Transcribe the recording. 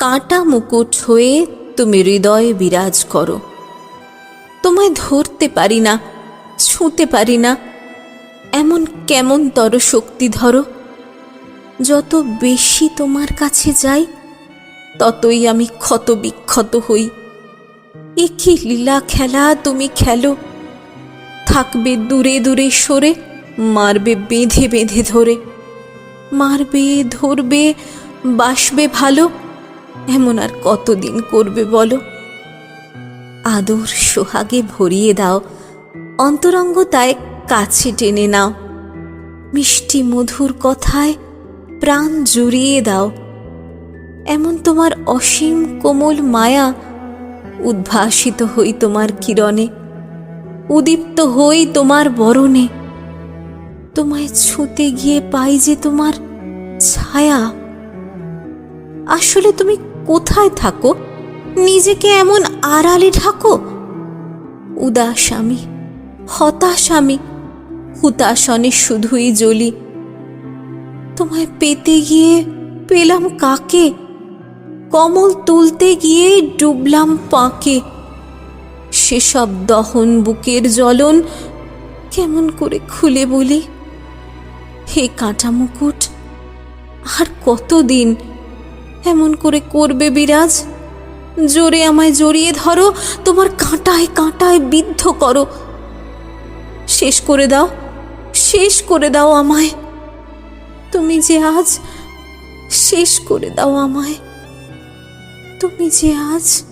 কাঁটা মুকুট হয়ে তুমি হৃদয়ে বিরাজ করো। তোমায় ধরতে পারি না, ছুঁতে পারি না। এমন কেমন তর শক্তি ধরো, যত বেশি তোমার কাছে যাই, ততই আমি ক্ষত বিক্ষত হই। এ কি লীলা খেলা তুমি খেলো, থাকবে দূরে দূরে সরে, মারবে বেঁধে বেঁধে ধরে। মারবে, ধরবে, বাসবে ভালো এমন আর কতদিন করবে বলো? আদর সোহাগে ভরিয়ে দাও অন্তরঙ্গতায় কাছে টেনে নাও। মিষ্টি মধুর কথায় প্রাণ জুড়িয়ে দাও। এমন তোমার অসীম কোমল মায়া উদ্ভাসিত হই তোমার কিরণে, উদীপ্ত হই তোমার বরণে। তোমায় ছুঁতে গিয়ে পাই যে তোমার ছায়া। আসলে তুমি কোথায় থাকো? নিজেকে এমন আড়ালে ঢাকো? উদাস আমি, হতাশ আমি। হুতাশনে শুধুই জ্বলি। তোমায় পেতে গিয়ে পেলাম কাকে? কমল তুলতে গিয়ে ডুবলাম পাকে। সেসব দহন বুকের জ্বলন কেমন করে খুলে বলি? হে কাঁটা মুকুট, আর কতদিন এমন করে করবে বিরাজ? জোরে আমায় জড়িয়ে ধরো, তোমার কাঁটায় কাঁটায় বিদ্ধ করো। শেষ করে দাও, শেষ করে দাও আমায়। তুমি যে আজ, শেষ করে দাও আমায়। তুমি যে আজ